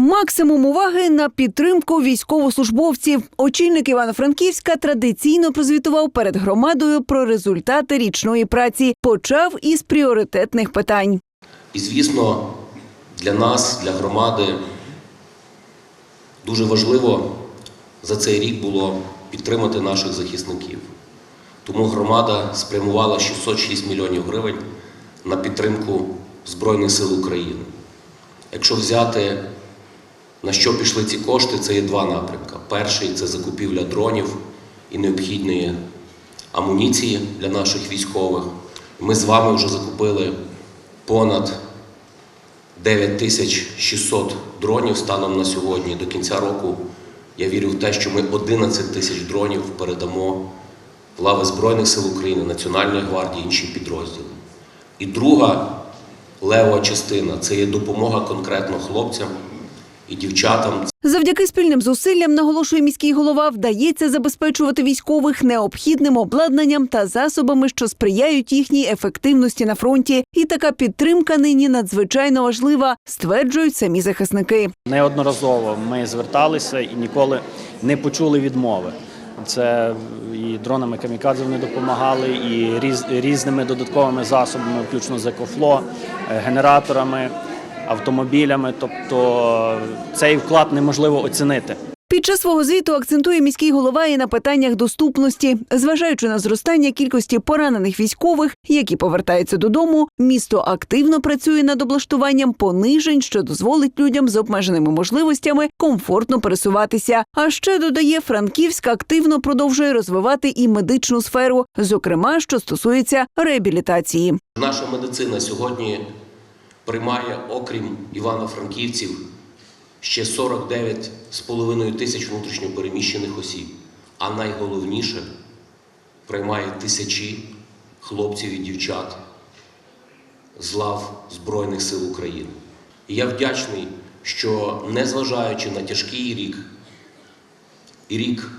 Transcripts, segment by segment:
Максимум уваги на підтримку військовослужбовців. Очільник Івано-Франківська традиційно прозвітував перед громадою про результати річної праці. Почав із пріоритетних питань. І, звісно, для нас, для громади, дуже важливо за цей рік було підтримати наших захисників. Тому громада спрямувала 606 мільйонів гривень на підтримку Збройних сил України. Якщо взяти на що пішли ці кошти, це є два напрямки. Перший це закупівля дронів і необхідної амуніції для наших військових. Ми з вами вже закупили понад 9600 дронів станом на сьогодні. До кінця року я вірю в те, що ми 11 тисяч дронів передамо в лави Збройних сил України, Національної гвардії, інші підрозділи. І друга левова частина це є допомога конкретно хлопцям і дівчатам. Завдяки спільним зусиллям, наголошує міський голова, вдається забезпечувати військових необхідним обладнанням та засобами, що сприяють їхній ефективності на фронті. І така підтримка нині надзвичайно важлива, стверджують самі захисники. Неодноразово ми зверталися і ніколи не почули відмови. Це і дронами камікадзе вони допомагали, і різ, різними додатковими засобами, включно з екофло, е, генераторами, автомобілями. Тобто цей вклад неможливо оцінити. Під час свого звіту акцентує міський голова і на питаннях доступності, зважаючи на зростання кількості поранених військових, які повертаються додому. Місто активно працює над облаштуванням понижень, що дозволить людям з обмеженими можливостями комфортно пересуватися. А ще додає, Франківськ активно продовжує розвивати і медичну сферу, зокрема, що стосується реабілітації. Наша медицина сьогодні приймає, окрім івано-франківців, ще 49,5 тисяч внутрішньопереміщених осіб. А найголовніше приймає тисячі хлопців і дівчат з лав Збройних сил України. І я вдячний, що незважаючи на тяжкий рік, і рік,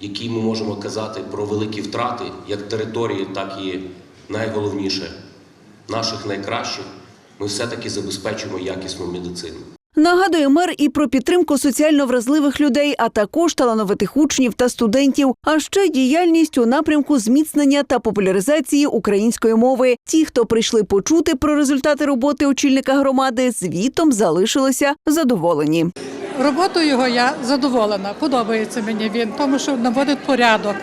який ми можемо казати про великі втрати, як території, так і найголовніше наших найкращих, ми все-таки забезпечимо якісну медицину. Нагадує мер і про підтримку соціально вразливих людей, а також талановитих учнів та студентів, а ще діяльність у напрямку зміцнення та популяризації української мови. Ті, хто прийшли почути про результати роботи очільника громади, звітом залишилися задоволені. Роботою його я задоволена. Подобається мені він, тому що наводить порядок,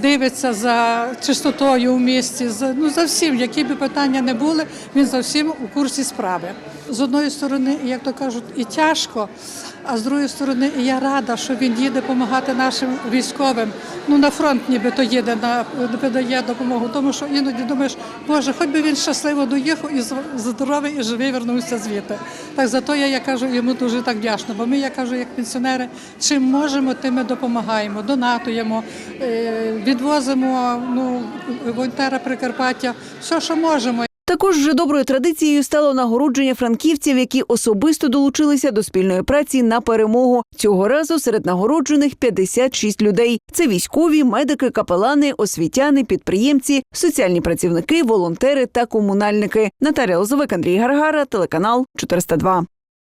дивиться за чистотою в місті, за, ну, за всім, які б питання не були, він за всім у курсі справи. З одної сторони, як то кажуть, і тяжко, а з другої сторони, і я рада, що він їде допомагати нашим військовим. Ну на фронт ніби то їде на видає допомогу, тому що іноді думаєш, боже, хоч би він щасливо доїхав і здоровий і живий вернувся звідти. Так зато я, я кажу, йому дуже так вдячна. Бо ми, я кажу, як пенсіонери, чим можемо, тим ми допомагаємо, донатуємо, е, відвозимо ну, волонтера Прикарпаття, все, що можемо. Також вже доброю традицією стало нагородження франківців, які особисто долучилися до спільної праці на перемогу. Цього разу серед нагороджених 56 людей. Це військові, медики, капелани, освітяни, підприємці, соціальні працівники, волонтери та комунальники. Наталя Лозовик, Андрій Гаргара, телеканал 402.